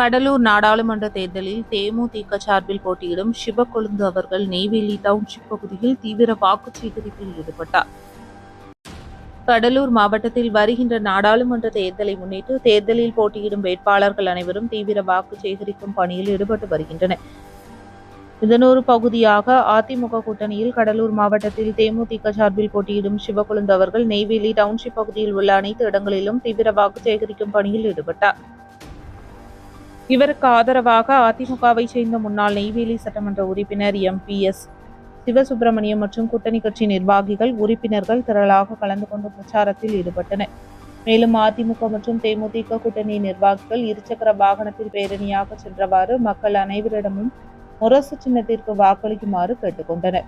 கடலூர் நாடாளுமன்ற தேர்தலில் தேமுதிக சார்பில் போட்டியிடும் சிவக்கொழுந்து அவர்கள் நெய்வேலி டவுன்ஷிப் பகுதியில் தீவிர வாக்கு சேகரிப்பில் ஈடுபட்டார். கடலூர் மாவட்டத்தில் வருகின்ற நாடாளுமன்ற தேர்தலை முன்னிட்டு தேர்தலில் போட்டியிடும் வேட்பாளர்கள் அனைவரும் தீவிர வாக்கு சேகரிக்கும் பணியில் ஈடுபட்டு வருகின்றனர். இதன் ஒரு பகுதியாக அதிமுக கூட்டணியில் கடலூர் மாவட்டத்தில் தேமுதிக சார்பில் போட்டியிடும் சிவக்கொழுந்து அவர்கள் நெய்வேலி டவுன்ஷிப் பகுதியில் உள்ள அனைத்து இடங்களிலும் தீவிர வாக்கு சேகரிக்கும் பணியில் ஈடுபட்டார். இவருக்கு ஆதரவாக அதிமுகவை சேர்ந்த முன்னாள் நெய்வேலி சட்டமன்ற உறுப்பினர் எம்பிஎஸ் சிவசுப்பிரமணியம் மற்றும் கூட்டணி கட்சி நிர்வாகிகள் உறுப்பினர்கள் திரளாக கலந்து கொண்டு பிரச்சாரத்தில் ஈடுபட்டனர். மேலும் அதிமுக மற்றும் தேமுதிக கூட்டணி நிர்வாகிகள் இருசக்கர வாகனத்தில் பேரணியாக சென்றவாறு மக்கள் அனைவரிடமும் முரசு சின்னத்திற்கு வாக்களிக்குமாறு கேட்டுக்கொண்டனர்.